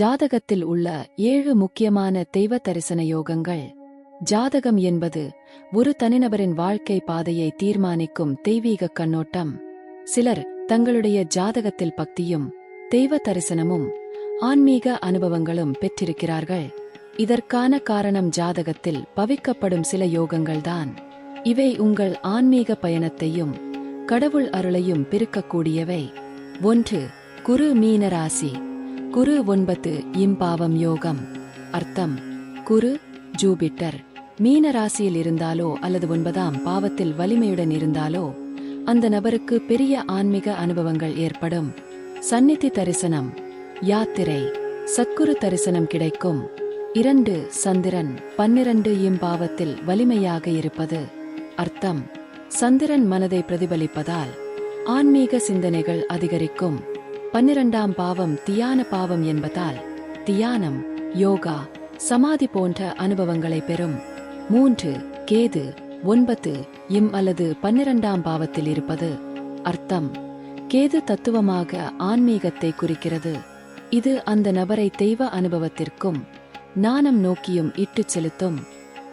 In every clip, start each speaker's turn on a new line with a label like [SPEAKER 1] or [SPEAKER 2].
[SPEAKER 1] ஜாதகத்தில் உள்ள ஏழு முக்கியமான தெய்வ தரிசன யோகங்கள். ஜாதகம் என்பது ஒரு தனிநபரின் வாழ்க்கை பாதையை தீர்மானிக்கும் தெய்வீக கண்ணோட்டம். சிலர் தங்களுடைய ஜாதகத்தில் பக்தியும் தெய்வ தரிசனமும் ஆன்மீக அனுபவங்களும் பெற்றிருக்கிறார்கள். இதற்கான காரணம் ஜாதகத்தில் பவிக்கப்படும் சில யோகங்கள்தான். இவை உங்கள் ஆன்மீக பயணத்தையும் கடவுள் அருளையும் பெருக்கக்கூடியவை. ஒன்று குரு மீனராசி. குரு ஒன்பது இம்பாவம் யோகம். அர்த்தம் குரு ஜூபிட்டர் மீன ராசியில் இருந்தாலோ அல்லது ஒன்பதாம் பாவத்தில் வலிமையுடன் இருந்தாலோ அந்த நபருக்கு பெரிய ஆன்மீக அனுபவங்கள் ஏற்படும். சந்நிதி தரிசனம் யாத்திரை சத்குரு தரிசனம் கிடைக்கும். இரண்டு சந்திரன் பன்னிரண்டு இம்பாவத்தில் வலிமையாக இருப்பது. அர்த்தம் சந்திரன் மனதை பிரதிபலிப்பதால் ஆன்மீக சிந்தனைகள் அதிகரிக்கும். பன்னிரண்டாம் பாவம் தியான பாவம் என்பதால் தியானம் யோகா சமாதி போன்ற அனுபவங்களை பெறும். மூன்று கேது ஒன்பது இம் அல்லது பன்னிரண்டாம் பாவத்தில் இருப்பது அர்த்தம். கேது தத்துவமாக ஆன்மீகத்தை குறிக்கிறது. இது அந்த நபரை தெய்வ அனுபவத்திற்கும் நாணம் நோக்கியும் இட்டுச் செலுத்தும்.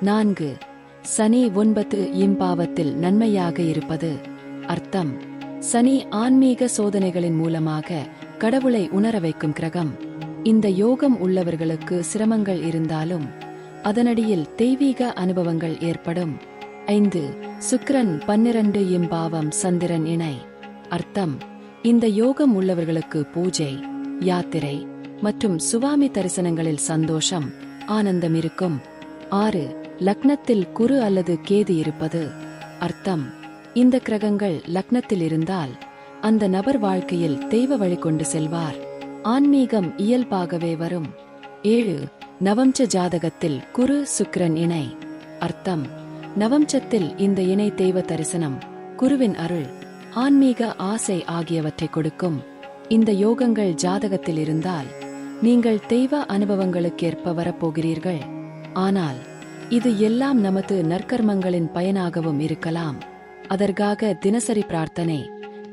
[SPEAKER 1] நான்கு சனி ஒன்பது இம்பாவத்தில் நன்மையாக இருப்பது அர்த்தம். சனி ஆன்மீக சோதனைகளின் மூலமாக கடவுளை உணர வைக்கும் கிரகம். இந்த யோகம் உள்ளவர்களுக்கு சிரமங்கள் இருந்தாலும் அதனடியில் தெய்வீக அனுபவங்கள் ஏற்படும். ஐந்து சுக்கிரன் பன்னிரண்டு இம்பாவம் சந்திரன் இணை. அர்த்தம் இந்த யோகம் உள்ளவர்களுக்கு பூஜை யாத்திரை மற்றும் சுவாமி தரிசனங்களில் சந்தோஷம் ஆனந்தம் இருக்கும். ஆறு லக்னத்தில் குரு அல்லது கேது இருப்பது. அர்த்தம் இந்த கிரகங்கள் லக்னத்தில் இருந்தால் அந்த நபர் வாழ்க்கையில் தெய்வ வழி கொண்டு செல்வார். ஆன்மீகம் இயல்பாகவே வரும். ஏழு நவம்ச ஜாதகத்தில் குரு சுக்கிரன் இணை. அர்த்தம் நவம்சத்தில் இந்த இணை தெய்வ தரிசனம் குருவின் அருள் ஆன்மீக ஆசை ஆகியவற்றை கொடுக்கும். இந்த யோகங்கள் ஜாதகத்தில் இருந்தால் நீங்கள் தெய்வ அனுபவங்களுக்கேற்ப வரப்போகிறீர்கள். ஆனால் இது எல்லாம் நமது நற்கர்மங்களின் பயனாகவும் இருக்கலாம். அதற்காக தினசரி பிரார்த்தனை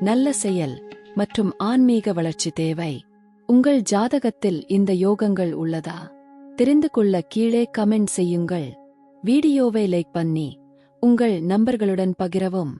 [SPEAKER 1] நல்ல செயல் மற்றும் ஆன்மீக வளர்ச்சி தேவை. உங்கள் ஜாதகத்தில் இந்த யோகங்கள் உள்ளதா? தெரிந்து கொள்ள கீழே கமெண்ட் செய்யுங்கள். வீடியோவை லைக் பண்ணி உங்கள் நண்பர்களுடன் பகிரவும்.